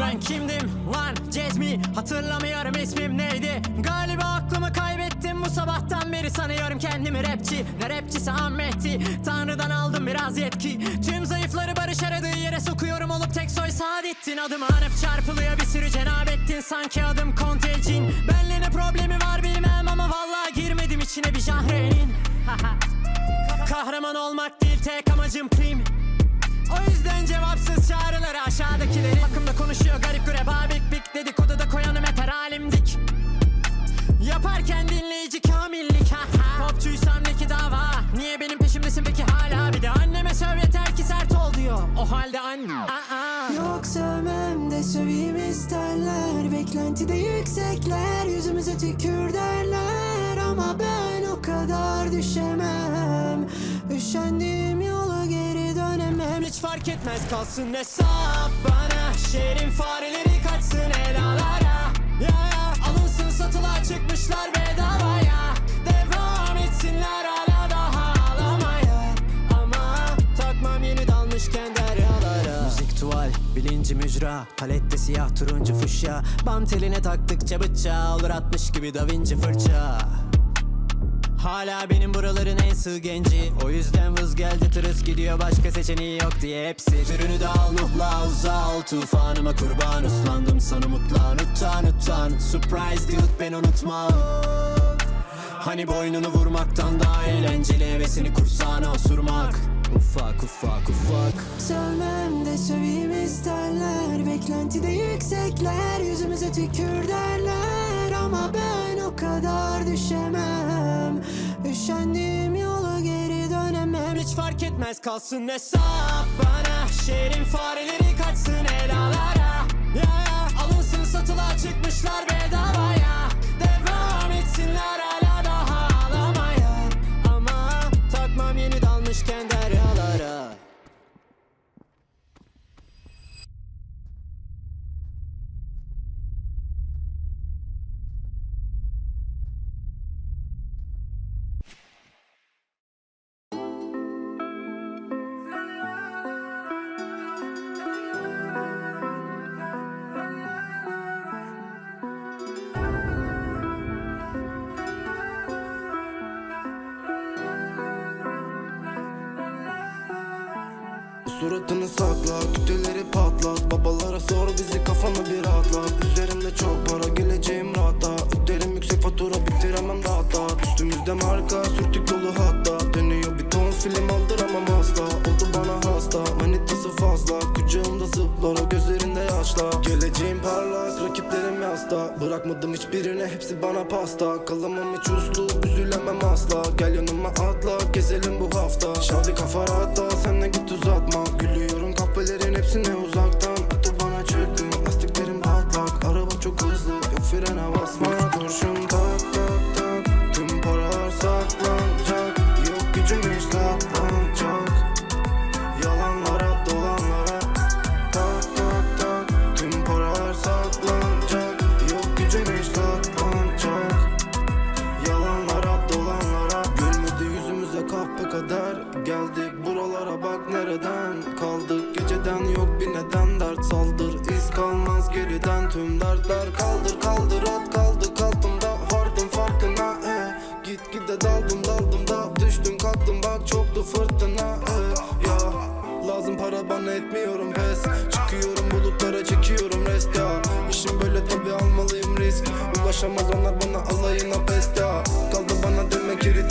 Ben kimdim? Lan Cezmi Hatırlamıyorum ismim neydi? Galiba aklımı kaybettim. Bu sabahtan beri Sanıyorum kendimi rapçi. Ne rapçisi Ahmet'i? Tanrıdan aldım biraz yetki. Tüm zayıfları barış aradığı yere sokuyorum Olup tek soy Saadettin. Adımı anıp çarpılıyor bir sürü Cenabettin Sanki adım Kontelcin Benle ne problemi var bilmem ama Vallahi girmedim içine bir jahrenin. Kahraman olmak değil tek amacım prim o yüzden cevapsız çağrıları aşağıdakileri Hakkımda konuşuyor. Garip grep abik bik Dedikodu da koyanım hep her Yaparken dinleyici kamillik ha ha. Popçuysam ne ki dava? Niye benim peşimdesin peki hala? Bir de anneme söv yeter ki sert ol diyor. O halde anne Aa. Yok sevmem de söveyim isterler. Beklentide yüksekler Yüzümüze tükür derler. Ama ben o kadar düşemem. Üşendiğim fark etmez kalsın hesap bana. Şehrin fareleri kaçsın helalara. Ya ya. Alınsın satıla çıkmışlar bedavaya. Devam etsinler hala daha ağlamaya. Ama takmam yeni dalmışken deryalara Müzik tuval, bilinci mücra Palette siyah, turuncu, fuşya Bant eline taktıkça bıçağı Olur atmış gibi Da Vinci fırça Hala benim buraların en sığ genci. O yüzden vız geldi tırıs gidiyor. Başka seçeneği yok diye hepsi. Türünü de al nuhla uza ol tufanıma kurban Uslandım sana mutlan utan utan. Surprise dude ben unutmam Hani boynunu vurmaktan daha eğlenceli. Hevesini kursağına osurmak. Ufak ufak ufak. Sevmem de söveyim isterler. Beklentide yüksekler. Yüzümüze tükür derler Ama ben o kadar düşemem Üşendiğim yola geri dönemem. Hiç fark etmez kalsın hesap bana. Şehrin fareleri kaçsın helalara Suratını sakla, kütleleri patlat. Babalara sor bizi kafanı bir rahatlat Üzerimde çok para, geleceğim rahatta Öderim yüksek fatura, bitiremem rahat rahat Üstümüzde marka, sürtük dolu hatta Dönüyor bir ton film aldıramam asla. Oldu bana hasta, manitası fazla. Kucağımda zıplar, o gözlerinde yaşlar. Geleceğim parlak, rakiplerim yasta. Bırakmadım hiçbirine, hepsi bana pasta. Kalamam hiç uslu, üzülemem asla. Gel yanıma atla, gezelim bu hafta. Şadi Geldik. Buralara bak nereden kaldık. Geceden yok bir neden dert saldır. İz kalmaz geriden tüm dertler Kaldır. Kaldır at kaldık altımda Vardım farkına e. Git gide daldım daldım da. Düştüm kalktım bak çoktu fırtına e. Ya Lazım para bana etmiyorum pes. Çıkıyorum bulutlara çekiyorum rest ya. İşim böyle tabi almalıyım risk. Ulaşamaz onlar bana alayına pes ya. Kaldı bana demek geri